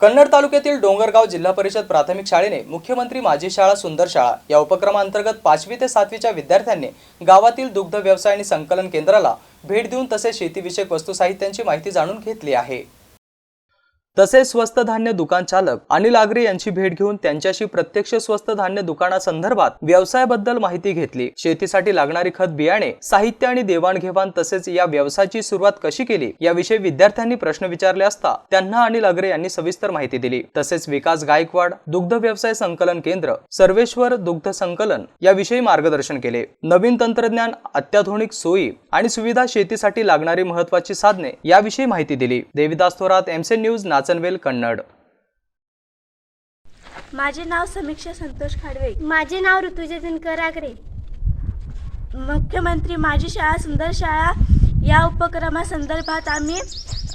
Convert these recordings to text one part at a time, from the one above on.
कन्नड तालुक्यातील डोंगरगाव जिल्हा परिषद प्राथमिक शाळेने मुख्यमंत्री माझी शाळा सुंदर शाळा या उपक्रमांतर्गत पाचवी ते सातवीच्या विद्यार्थ्यांनी गावातील दुग्ध व्यवसाय आणि संकलन केंद्राला भेट देऊन तसेच शेतीविषयक वस्तू साहित्यांची माहिती जाणून घेतली आहे. तसेच स्वस्त धान्य दुकान चालक अनिल आगरे यांची भेट घेऊन त्यांच्याशी प्रत्यक्ष स्वस्त धान्य दुकानासंदर्भात व्यवसायाबद्दल माहिती घेतली. शेतीसाठी लागणारी खत बियाणे साहित्य आणि देवाणघेवाण तसेच या व्यवसायाची सुरुवात कशी केली याविषयी विद्यार्थ्यांनी प्रश्न विचारले असता त्यांना अनिल आगरे यांनी सविस्तर माहिती दिली. तसेच विकास गायकवाड दुग्ध व्यवसाय संकलन केंद्र सर्वेश्वर दुग्ध संकलन याविषयी मार्गदर्शन केले. नवीन तंत्रज्ञान अत्याधुनिक सोयी आणि सुविधा शेतीसाठी लागणारी महत्वाची साधने याविषयी माहिती दिली. देविदास थोरात एमसे न्यूज नाच वाचनवेल कन्नड. माझे नाव समीक्षा संतोष खाडवे. माझे नाव ऋतुजा दिनकर आगरे. मुख्यमंत्री माझी शाळा सुंदर शाळा या उपक्रमासंदर्भात आम्ही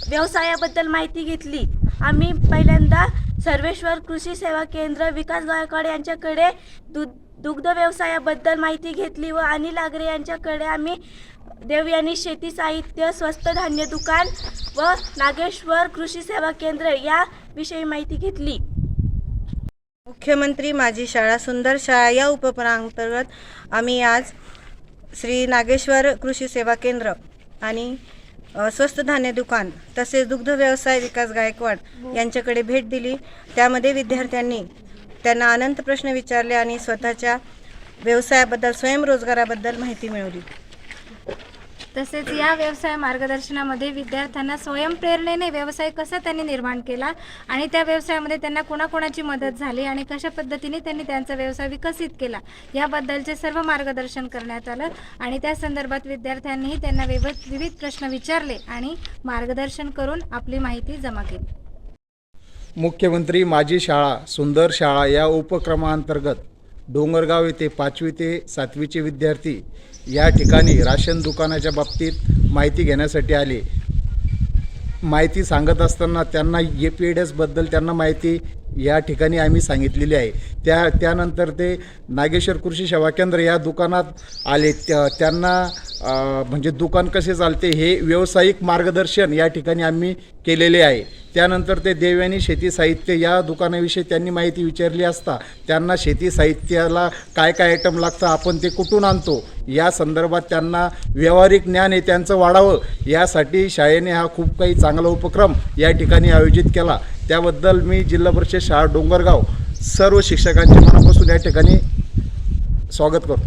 व्यवसायाबद्दल माहिती घेतली. आम्ही पहिल्यांदा सर्वेश्वर कृषी सेवा केंद्र विकास गायकवाड यांच्याकडे दु दुग्ध व्यवसायाबद्दल माहिती घेतली व अनिल आगरे यांच्याकडे आम्ही देवयानी शेती साहित्य स्वस्त धान्य दुकान व नागेश्वर कृषी सेवा केंद्र याविषयी माहिती घेतली. मुख्यमंत्री माझी शाळा सुंदर शाळा या उपक्रमांतर्गत आम्ही आज श्री नागेश्वर कृषी सेवा केंद्र आणि स्वस्त धान्य दुकान तसेच दुग्ध व्यवसाय विकास गायकवाड यांच्याकडे भेट दिली. त्यामध्ये विद्यार्थ्यांनी त्यांना अनंत प्रश्न विचारले आणि स्वतःच्या व्यवसायाबद्दल स्वयंरोजगाराबद्दल माहिती मिळवली. तसेच या व्यवसाय मार्गदर्शनामध्ये विद्यार्थ्यांना स्वयंप्रेरणेने व्यवसाय कसा त्यांनी निर्माण केला आणि त्या व्यवसायामध्ये त्यांना कोणाकोणाची मदत झाली आणि कशा पद्धतीने त्यांनी त्यांचा व्यवसाय विकसित केला याबद्दलचे सर्व मार्गदर्शन करण्यात आलं आणि त्या संदर्भात विद्यार्थ्यांनीही त्यांना विविध विविध प्रश्न विचारले आणि मार्गदर्शन करून आपली माहिती जमा केली. मुख्यमंत्री माझी शाळा सुंदर शाळा या उपक्रमांतर्गत डोंगरगाव येथे पाचवी ते सातवीचे विद्यार्थी या ठिकाणी राशन दुकानाच्या बाबतीत माहिती घेण्यासाठी आले. माहिती सांगत असताना त्यांना ए पी एसबद्दल त्यांना माहिती या ठिकाणी आम्ही सांगितलेली आहे. त्या त्यानंतर ते नागेश्वर कृषी सेवा केंद्र या दुकानात आले. त्या त्यांना म्हणजे दुकान कसे चालते हे व्यावसायिक मार्गदर्शन या ठिकाणी आम्ही केलेले आहे. त्यानंतर ते देवयानी शेती साहित्य या दुकानाविषयी त्यांनी माहिती विचारली असता त्यांना शेती साहित्याला काय काय आयटम लागतं आपण ते कुठून आणतो? या संदर्भात त्यांना व्यावहारिक ज्ञान हे त्यांचं वाढावं. यासाठी शाळेने हा खूप काही चांगला उपक्रम या ठिकाणी आयोजित केला. त्याबद्दल मी जिल्हा परिषद शाळा डोंगरगाव सर्व शिक्षकांचे मनापासून या ठिकाणी स्वागत करतो.